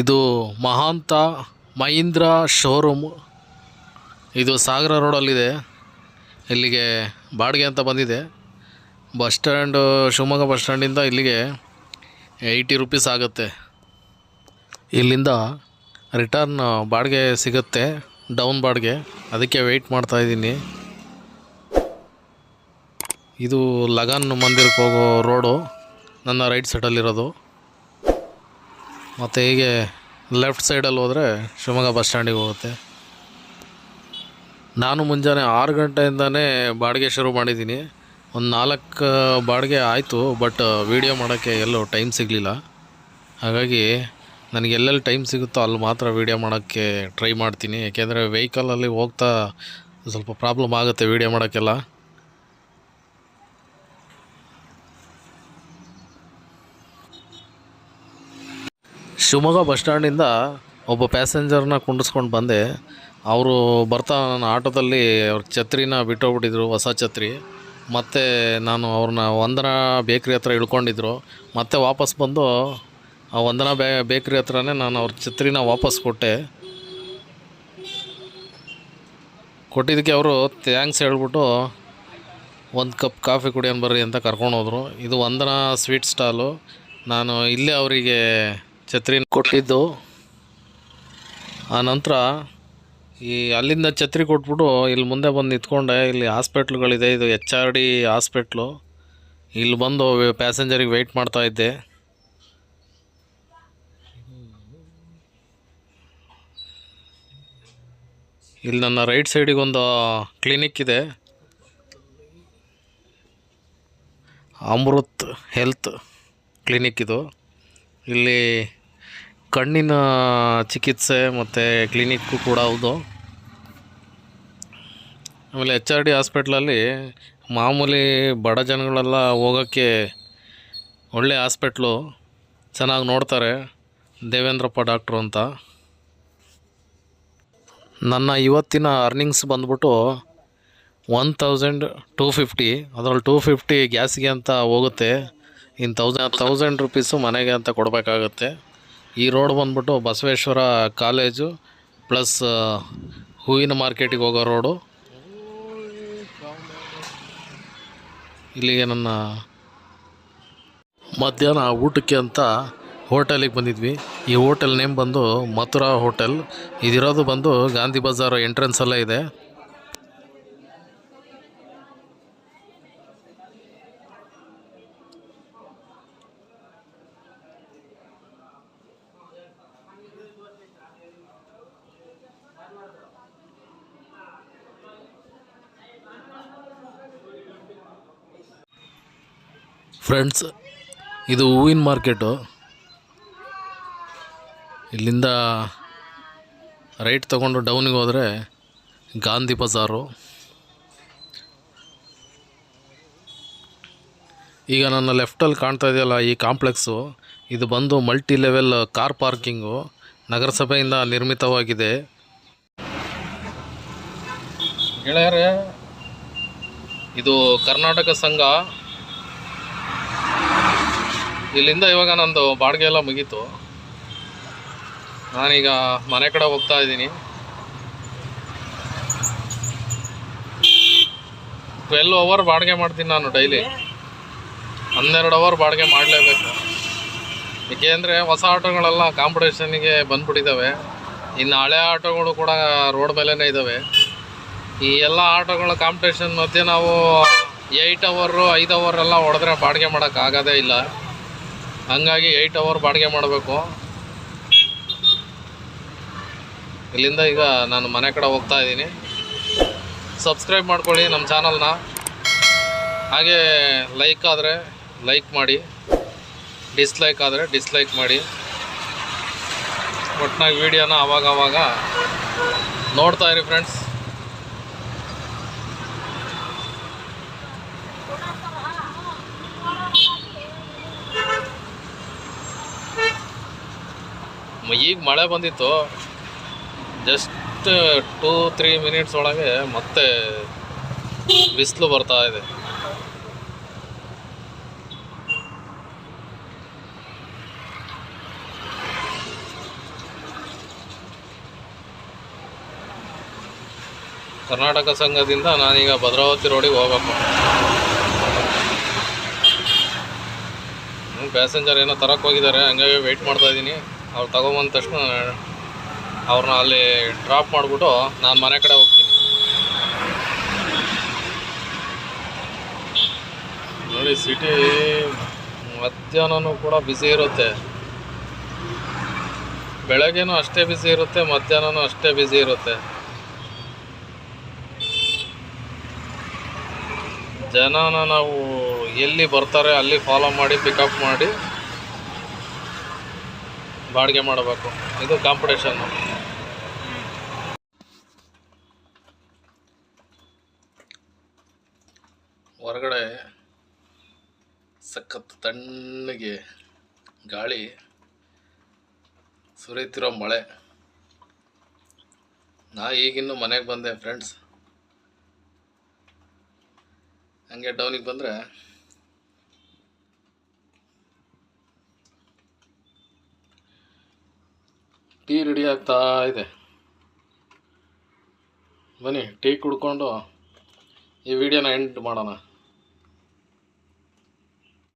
ಇದು ಮಹಾಂತ ಮಹೀಂದ್ರ ಶೋರೂಮ್. ಇದು ಸಾಗರ ರೋಡಲ್ಲಿದೆ. ಇಲ್ಲಿಗೆ ಬಾಡಿಗೆ ಅಂತ ಬಂದಿದೆ. ಬಸ್ ಸ್ಟ್ಯಾಂಡು, ಶಿವಮೊಗ್ಗ ಬಸ್ ಸ್ಟ್ಯಾಂಡಿಂದ ಇಲ್ಲಿಗೆ ಏಯ್ಟಿ ರುಪೀಸ್ ಆಗುತ್ತೆ. ಇಲ್ಲಿಂದ ರಿಟರ್ನ್ ಬಾಡಿಗೆ ಸಿಗುತ್ತೆ, ಡೌನ್ ಬಾಡಿಗೆ. ಅದಕ್ಕೆ ವೆಯ್ಟ್ ಮಾಡ್ತಾ ಇದ್ದೀನಿ. ಇದು ಲಗನ್ ಮಂದಿರಕ್ಕೆ ಹೋಗೋ ರೋಡು. ನನ್ನ ರೈಟ್ ಸೈಡಲ್ಲಿರೋದು ಮತ್ತು ಹೀಗೆ ಲೆಫ್ಟ್ ಸೈಡಲ್ಲಿ ಹೋದರೆ ಶಿವಮೊಗ್ಗ ಬಸ್ ಸ್ಟ್ಯಾಂಡಿಗೆ ಹೋಗುತ್ತೆ. ನಾನು ಮುಂಜಾನೆ ಆರು ಗಂಟೆಯಿಂದನೇ ಬಾಡಿಗೆ ಶುರು ಮಾಡಿದ್ದೀನಿ. ಒಂದು ನಾಲ್ಕು ಬಾಡಿಗೆ ಆಯಿತು ಬಟ್ ವೀಡಿಯೋ ಮಾಡೋಕ್ಕೆ ಎಲ್ಲೂ ಟೈಮ್ ಸಿಗಲಿಲ್ಲ. ಹಾಗಾಗಿ ನನಗೆ ಎಲ್ಲೆಲ್ಲಿ ಟೈಮ್ ಸಿಗುತ್ತೋ ಅಲ್ಲಿ ಮಾತ್ರ ವೀಡಿಯೋ ಮಾಡೋಕ್ಕೆ ಟ್ರೈ ಮಾಡ್ತೀನಿ. ಏಕೆಂದರೆ ವೆಹಿಕಲಲ್ಲಿ ಹೋಗ್ತಾ ಸ್ವಲ್ಪ ಪ್ರಾಬ್ಲಮ್ ಆಗುತ್ತೆ ವೀಡಿಯೋ ಮಾಡೋಕ್ಕೆಲ್ಲ. ಶಿವಮೊಗ್ಗ ಬಸ್ ಸ್ಟ್ಯಾಂಡಿಂದ ಒಬ್ಬ ಪ್ಯಾಸೆಂಜರ್ನ ಕುಂಡಿಸ್ಕೊಂಡು ಬಂದೆ. ಅವರು ಬರ್ತಾ ನನ್ನ ಆಟೋದಲ್ಲಿ ಅವ್ರ ಛತ್ರಿನ ಬಿಟ್ಟೋಗ್ಬಿಟ್ಟಿದ್ರು, ಹೊಸ ಛತ್ರಿ. ಮತ್ತು ನಾನು ಅವ್ರನ್ನ ವಂದನಾ ಬೇಕ್ರಿ ಹತ್ರ ಇಳ್ಕೊಂಡಿದ್ರು. ಮತ್ತೆ ವಾಪಸ್ ಬಂದು ಆ ವಂದನಾ ಬೇ, ಬೇಕ್ರಿ ಹತ್ರನೇ ನಾನು ಅವ್ರ ಛತ್ರಿನ ವಾಪಸ್ ಕೊಟ್ಟೆ. ಕೊಟ್ಟಿದ್ದಕ್ಕೆ ಅವರು ಥ್ಯಾಂಕ್ಸ್ ಹೇಳ್ಬಿಟ್ಟು ಒಂದು ಕಪ್ ಕಾಫಿ ಕುಡಿಯೋಣ ಬರ್ರಿ ಅಂತ ಕರ್ಕೊಂಡು ಹೋದರು. ಇದು ವಂದನಾ ಸ್ವೀಟ್ ಸ್ಟಾಲು. ನಾನು ಇಲ್ಲೇ ಅವರಿಗೆ ಛತ್ರಿ ಕೊಟ್ಟಿದ್ದು. ಆ ನಂತರ ಈ ಅಲ್ಲಿಂದ ಛತ್ರಿ ಕೊಟ್ಬಿಟ್ಟು ಇಲ್ಲಿ ಮುಂದೆ ಬಂದು ನಿಂತ್ಕೊಂಡೆ. ಇಲ್ಲಿ ಹಾಸ್ಪಿಟ್ಲ್ಗಳಿದೆ. ಇದು ಎಚ್ ಆರ್ ಡಿ ಹಾಸ್ಪಿಟ್ಲು. ಇಲ್ಲಿ ಬಂದು ಪ್ಯಾಸೆಂಜರಿಗೆ ವೆಯ್ಟ್ ಮಾಡ್ತಾ ಇದ್ದೆ. ಇಲ್ಲಿ ನನ್ನ ರೈಟ್ ಸೈಡಿಗೆ ಒಂದು ಕ್ಲಿನಿಕ್ ಇದೆ. ಅಮೃತ್ ಹೆಲ್ತ್ ಕ್ಲಿನಿಕ್ ಇದು. ಇಲ್ಲಿ ಕಣ್ಣಿನ ಚಿಕಿತ್ಸೆ ಮತ್ತು ಕ್ಲಿನಿಕ್ಕು ಕೂಡ ಹೌದು. ಆಮೇಲೆ ಎಚ್ ಆರ್ ಡಿ ಹಾಸ್ಪಿಟ್ಲಲ್ಲಿ ಮಾಮೂಲಿ ಬಡ ಜನಗಳೆಲ್ಲ ಹೋಗೋಕ್ಕೆ ಒಳ್ಳೆ ಹಾಸ್ಪಿಟ್ಲು, ಚೆನ್ನಾಗಿ ನೋಡ್ತಾರೆ, ದೇವೇಂದ್ರಪ್ಪ ಡಾಕ್ಟ್ರು ಅಂತ. ನನ್ನ ಇವತ್ತಿನ ಅರ್ನಿಂಗ್ಸ್ ಬಂದ್ಬಿಟ್ಟು ಒನ್ ತೌಸಂಡ್ ಟೂ ಫಿಫ್ಟಿ, ಅದರಲ್ಲಿ ಟೂ ಫಿಫ್ಟಿ ಗ್ಯಾಸ್ಗೆ ಅಂತ ಹೋಗುತ್ತೆ ಇನ್ನು ತೌಸಂಡ್ ತೌಸಂಡ್ ರುಪೀಸು ಮನೆಗೆ ಅಂತ ಕೊಡಬೇಕಾಗತ್ತೆ. ಈ ರೋಡ್ ಬಂದ್ಬಿಟ್ಟು ಬಸವೇಶ್ವರ ಕಾಲೇಜು ಪ್ಲಸ್ ಹೂವಿನ ಮಾರ್ಕೆಟಿಗೆ ಹೋಗೋ ರೋಡು. ಇಲ್ಲಿಗೆ ನನ್ನ ಮಧ್ಯಾಹ್ನ ಊಟಕ್ಕೆ ಅಂತ ಹೋಟೆಲಿಗೆ ಬಂದಿದ್ವಿ. ಈ ಹೋಟೆಲ್ ನೇಮ್ ಬಂದು ಮಥುರಾ ಹೋಟೆಲ್. ಇದಿರೋದು ಬಂದು ಗಾಂಧಿ ಬಜಾರ್ ಎಂಟ್ರೆನ್ಸಲ್ಲೇ ಇದೆ. ಫ್ರೆಂಡ್ಸ್ ಇದು ಹೂವಿನ ಮಾರ್ಕೆಟು. ಇಲ್ಲಿಂದ ರೈಟ್ ತಗೊಂಡು ಡೌನಿಗೆ ಹೋದರೆ ಗಾಂಧಿ ಬಜಾರು. ಈಗ ನನ್ನ ಲೆಫ್ಟಲ್ಲಿ ಕಾಣ್ತಾ ಇದೆಯಲ್ಲ ಈ ಕಾಂಪ್ಲೆಕ್ಸು. ಇದು ಬಂದು ಮಲ್ಟಿ ಲೆವೆಲ್ ಕಾರ್ ಪಾರ್ಕಿಂಗು. ನಗರಸಭೆಯಿಂದ ನಿರ್ಮಿತವಾಗಿದೆ. ಗೆಳೆಯರೇ, ಇದು ಕರ್ನಾಟಕ ಸಂಘ ಇಲ್ಲಿಂದ ಇವಾಗ ನಂದು ಬಾಡಿಗೆ ಎಲ್ಲ ಮುಗೀತು. ನಾನೀಗ ಮನೆ ಕಡೆ ಹೋಗ್ತಾ ಇದ್ದೀನಿ. ಟ್ವೆಲ್ ಅವರ್ ಬಾಡಿಗೆ ಮಾಡ್ತೀನಿ ನಾನು ಡೈಲಿ ಹನ್ನೆರಡು ಅವರ್ ಬಾಡಿಗೆ ಮಾಡಲೇಬೇಕು. ಏಕೆಂದರೆ ಹೊಸ ಆಟೋಗಳೆಲ್ಲ ಕಾಂಪಿಟೇಷನ್ನಿಗೆ ಬಂದ್ಬಿಟ್ಟಿದ್ದಾವೆ. ಇನ್ನು ಹಳೆ ಆಟೋಗಳು ಕೂಡ ರೋಡ್ ಮೇಲೇ ಇದ್ದಾವೆ. ಈ ಎಲ್ಲ ಆಟೋಗಳ ಕಾಂಪಿಟೇಷನ್ ಮಧ್ಯೆ ನಾವು ಏಯ್ಟ್ ಅವರು ಐದು ಅವರ್ ಎಲ್ಲ ಹೊಡೆದ್ರೆ ಬಾಡಿಗೆ ಮಾಡೋಕ್ಕಾಗೋದೇ ಇಲ್ಲ. ಹಂಗಾಗಿ ಏಯ್ಟ್ ಅವರ್ ಬಾಡಿಗೆ ಮಾಡಬೇಕು. ಇಲ್ಲಿಂದ ಈಗ ನಾನು ಮನೆ ಕಡೆ ಹೋಗ್ತಾ ಇದ್ದೀನಿ. ಸಬ್ಸ್ಕ್ರೈಬ್ ಮಾಡ್ಕೊಳ್ಳಿ ನಮ್ಮ ಚಾನಲ್ನ ಹಾಗೆ ಲೈಕ್ ಆದರೆ ಲೈಕ್ ಮಾಡಿ. ಡಿಸ್ಲೈಕ್ ಆದರೆ ಡಿಸ್ಲೈಕ್ ಮಾಡಿ. ಒಟ್ಟಿನಾಗ ವೀಡಿಯೋನ ಅವಾಗ ನೋಡ್ತಾ ಇರಿ ಫ್ರೆಂಡ್ಸ್ ಈಗ ಮಳೆ ಬಂದಿತ್ತು. ಜಸ್ಟ್ ಟೂ, ತ್ರೀ ಮಿನಿಟ್ಸ್ ಒಳಗೆ ಮತ್ತೆ ಬಿಸಿಲು ಬರ್ತಾ ಇದೆ. ಕರ್ನಾಟಕ ಸಂಘದಿಂದ ನಾನೀಗ ಭದ್ರಾವತಿ ರೋಡಿಗೆ ಹೋಗಬೇಕು. ಪ್ಯಾಸೆಂಜರ್ ಏನೋ ತರಕ್ಕೆ ಹೋಗಿದ್ದಾರೆ. ಹಂಗಾಗಿ ವೆಯ್ಟ್ ಮಾಡ್ತಾ ಇದ್ದೀನಿ. ಅವ್ರು ತಗೊಂಬಂದ ತಕ್ಷಣ ಅವ್ರನ್ನ ಅಲ್ಲಿ ಡ್ರಾಪ್ ಮಾಡಿಬಿಟ್ಟು ನಾನು ಮನೆ ಕಡೆ ಹೋಗ್ತೀನಿ. ನೋಡಿ ಸಿಟಿ ಮಧ್ಯಾಹ್ನನೂ ಕೂಡ ಬ್ಯುಸಿ ಇರುತ್ತೆ. ಬೆಳಗ್ಗೆನೂ ಅಷ್ಟೇ ಬ್ಯುಸಿ ಇರುತ್ತೆ, ಮಧ್ಯಾಹ್ನನೂ ಅಷ್ಟೇ ಬ್ಯುಸಿ ಇರುತ್ತೆ. ಜನನ ನಾವು ಎಲ್ಲಿ ಬರ್ತಾರೆ ಅಲ್ಲಿ ಫಾಲೋ ಮಾಡಿ ಪಿಕಪ್ ಮಾಡಿ. ಬಾಡಿಗೆ ಮಾಡಬೇಕು. ಇದು ಕಾಂಪಿಟೇಷನ್ ಹೊರಗಡೆ ಸಖತ್ ತಣ್ಣಗೆ ಗಾಳಿ ಸುರಿಯುತ್ತಿರೋ ಮಳೆ. ನಾ ಈಗಿನ್ನೂ ಮನೆಗೆ ಬಂದೆ ಫ್ರೆಂಡ್ಸ್ ಹಂಗೆ ಡೌನಿಗೆ ಬಂದರೆ ಟೀ ರೆಡಿ ಆಗ್ತಾ ಇದೆ. ಬನ್ನಿ ಟೀ ಕುಡ್ಕೊಂಡು ಈ ವಿಡಿಯೋನ ಎಂಡ್ ಮಾಡೋಣ.